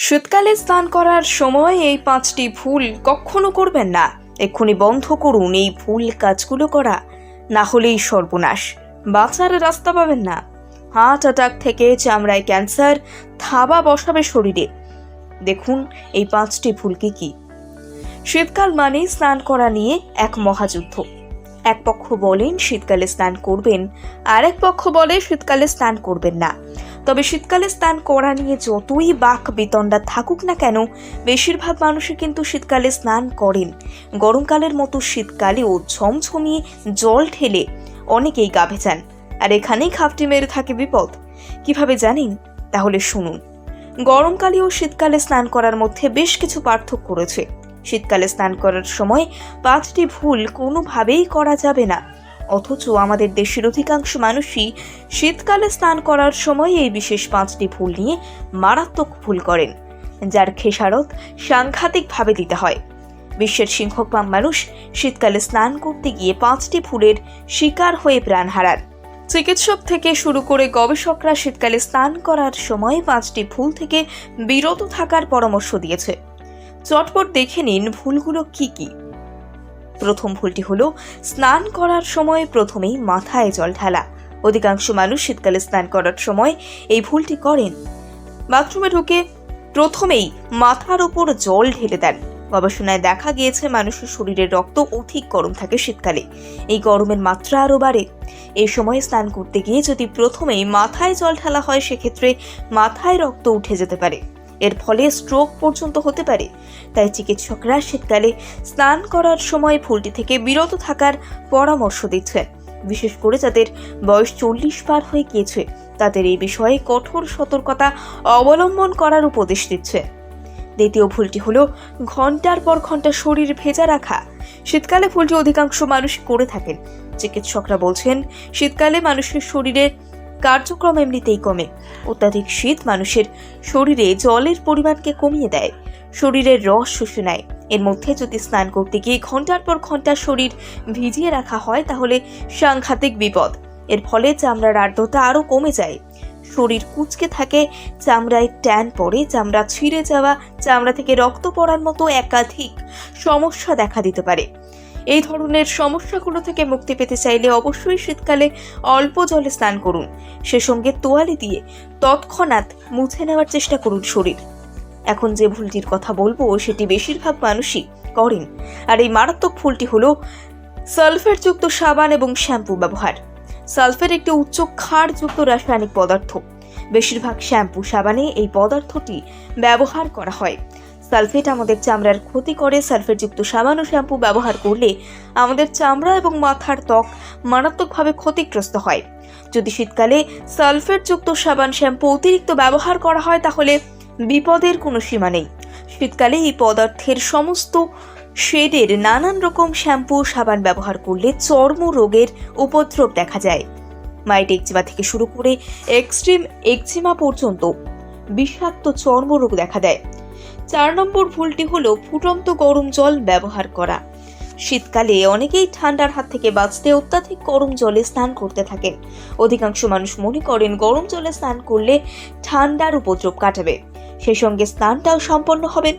শীতকালে স্নান করার সময় এই পাঁচটি ভুল কখনো করবেন না। এক্ষুনি বন্ধ করুন এই ভুল কাজগুলো করা। না হলেই সর্বনাশ। বাঁচার রাস্তা পাবেন না। হার্ট অ্যাটাক থেকে চামড়ায় ক্যান্সার, থাবা বসাবে শরীরে। দেখুন, এই পাঁচটি ভুল কি কি। শীতকাল মানে স্নান করা নিয়ে এক মহাযুদ্ধ। এক পক্ষ বলেন শীতকালে স্নান করবেন আর এক পক্ষ বলে শীতকালে স্নান করবেন না। তবে শীতকালে স্নান করা নিয়ে যতই বাক বিতণ্ডা থাকুক না কেন, বেশিরভাগ মানুষই কিন্তু শীতকালে স্নান করেন। গরমকালের মতো শীতকালেও ঝমঝমিয়ে জল ঠেলে অনেকেই গা ভেজান আর এখানেই খাপটি মেরে থাকে বিপদ। কীভাবে জানেন? তাহলে শুনুন। গরমকালে ও শীতকালে স্নান করার মধ্যে বেশ কিছু পার্থক্য রয়েছে। শীতকালে স্নান করার সময় পাঁচটি ভুল কোনোভাবেই করা যাবে না। অথচ আমাদের দেশের অধিকাংশ মানুষই শীতকালে স্নান করার সময় এই বিশেষ পাঁচটি ভুল নিয়ে মারাত্মক ভুল করেন, যার খেসারত সাংঘাতিকভাবে দিতে হয়। বিশ্বের সিংহকবাম মানুষ শীতকালে স্নান করতে গিয়ে পাঁচটি ফুলের শিকার হয়ে প্রাণ হারান। চিকিৎসক থেকে শুরু করে গবেষকরা শীতকালে স্নান করার সময় পাঁচটি ভুল থেকে বিরত থাকার পরামর্শ দিয়েছে। চটপট দেখে নিন ভুলগুলো কি কি। প্রথম ভুলটি হলো, স্নান করার সময় প্রথমেই মাথায় জল ঢালা। অধিকাংশ মানুষ শীতকালে স্নান করার সময় এই ভুলটি করেন। বাথরুমে ঢুকে প্রথমেই মাথার ওপর জল ঢেলে দেন। গবেষণায় দেখা গিয়েছে, মানুষের শরীরের রক্ত অধিক গরম থাকে শীতকালে। এই গরমের মাত্রা আরও বাড়ে। এই সময় স্নান করতে গিয়ে যদি প্রথমেই মাথায় জল ঢালা হয়, সেক্ষেত্রে মাথায় রক্ত উঠে যেতে পারে। এর ফলে স্ট্রোক পর্যন্ত হতে পারে। তাই চিকিৎসকরা শীতকালে স্নান করার সময় ভুলটি থেকে বিরত থাকার পরামর্শ দিচ্ছেন। বিশেষ করে যাদের বয়স চল্লিশ পার হয়ে গিয়েছে, তাদের এই বিষয়ে কঠোর সতর্কতা অবলম্বন করার উপদেশ দিচ্ছে দ্বিতীয় ভুলটি হলো ঘণ্টার পর ঘণ্টা শরীর ভেজা রাখা। শীতকালে ভুলটি অধিকাংশ মানুষ করে থাকেন। চিকিৎসকরা বলছেন, শীতকালে মানুষের শরীরে কার্যক্রম এমনিতেই কমে। অত্যাধিক শীত মানুষের শরীরে জলের পরিমাণকে কমিয়ে দেয়। শরীরের রস শুষে নেয়। এর মধ্যে যদি স্নান করতে গিয়ে ঘণ্টার পর ঘণ্টা শরীর ভিজিয়ে রাখা হয়, তাহলে সাংঘাতিক বিপদ। এর ফলে চামড়ার আর্দ্রতা আরও কমে যায়। শরীর কুচকে থাকে, চামড়ায় ট্যান পড়ে, চামড়া ছিঁড়ে যাওয়া, চামড়া থেকে রক্ত পড়ার মতো একাধিক সমস্যা দেখা দিতে পারে। এই ধরনের সমস্যাগুলো থেকে মুক্তি পেতে চাইলে অবশ্যই শীতকালে অল্প জলে স্নান করুন। সে সঙ্গে তোয়ালে দিয়ে তৎক্ষণাৎ মুছে নেওয়ার চেষ্টা করুন শরীর। এখন যে ভুলটির কথা বলব, সেটি বেশিরভাগ মানুষই করেন। আর এই মারাত্মক ভুলটি হলো সালফেটযুক্ত সাবান এবং শ্যাম্পু ব্যবহার। সালফেট একটি উচ্চ ক্ষারযুক্ত রাসায়নিক পদার্থ। বেশিরভাগ শ্যাম্পু সাবানে এই পদার্থটি ব্যবহার করা হয়। সালফেট আমাদের চামড়ার ক্ষতি করে, সালফেটযুক্ত সাবান ও শ্যাম্পু ব্যবহার করলে আমাদের চামড়া এবং মাথার ত্বক মারাত্মকভাবে ক্ষতিগ্রস্ত হয়। যদি শীতকালে সালফেটযুক্ত সাবান শ্যাম্পু অতিরিক্ত ব্যবহার করা হয়, তাহলে বিপদের কোনো সীমা নেই। শীতকালে এই পদার্থের সমস্ত শেডের নানান রকম শ্যাম্পু, সাবান ব্যবহার করলে চর্ম রোগের উপদ্রব দেখা যায়। মাইট একজিমা থেকে শুরু করে এক্সট্রিম একজিমা পর্যন্ত বিষাক্ত চর্মরোগ দেখা দেয়। চার নম্বর ভুলটি হলো ফুটন্ত গরম জল ব্যবহার করা। শীতকালে অনেকেই ঠান্ডার হাত থেকে বাঁচতে অত্যাধিক গরম জলে স্নান করতে থাকেন অধিকাংশ মানুষ মনে করেন গরম জলে স্নান করলে ঠান্ডার উপদ্রব কাটাবে। সেই সঙ্গে স্নানটাও সম্পন্ন হবে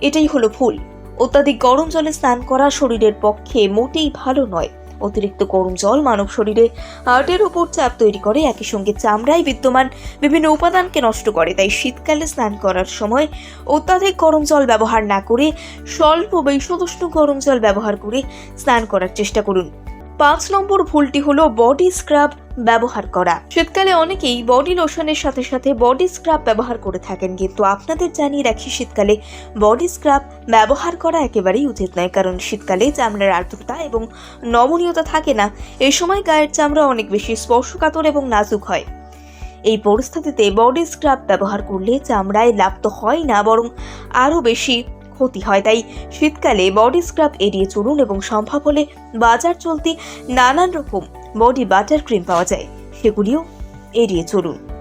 এটাই হলো ভুল। অত্যাধিক গরম জলে স্নান করা শরীরের পক্ষে মোটেই ভালো নয়। অতিরিক্ত গরম জল মানব শরীরে হার্টের উপর চাপ তৈরি করে। একই সঙ্গে চামড়ায় বিদ্যমান বিভিন্ন উপাদানকে নষ্ট করে। তাই শীতকালে স্নান করার সময় অত্যাধিক গরম জল ব্যবহার না করে, স্বল্প বৈষদুষ্ণ গরম জল ব্যবহার করে স্নান করার চেষ্টা করুন। পাঁচ নম্বর ভুলটি হলো বডি স্ক্রাব ব্যবহার করা। শীতকালে অনেকেই বডি লোশনের সাথে সাথে বডি স্ক্রাব ব্যবহার করে থাকেন, কিন্তু আপনাদের জানিয়ে রাখি শীতকালে বডি স্ক্রাব ব্যবহার করা একেবারেই উচিত নয়, কারণ শীতকালে চামড়ার আর্দ্রতা এবং নমনীয়তা থাকে না। এই সময় গায়ের চামড়া অনেক বেশি স্পর্শকাতর এবং নাজুক হয়। এই পরিস্থিতিতে বডি স্ক্রাব ব্যবহার করলে চামড়ায় লাভ তো হয় না, বরং আরও বেশি ক্ষতি হয়। তাই শীতকালে বডি স্ক্রাব এড়িয়ে চলুন এবং সম্ভব হলে বাজার চলতি নানান রকম বডি বাটার ক্রিম পাওয়া যায়। সেগুলিও এড়িয়ে চলুন।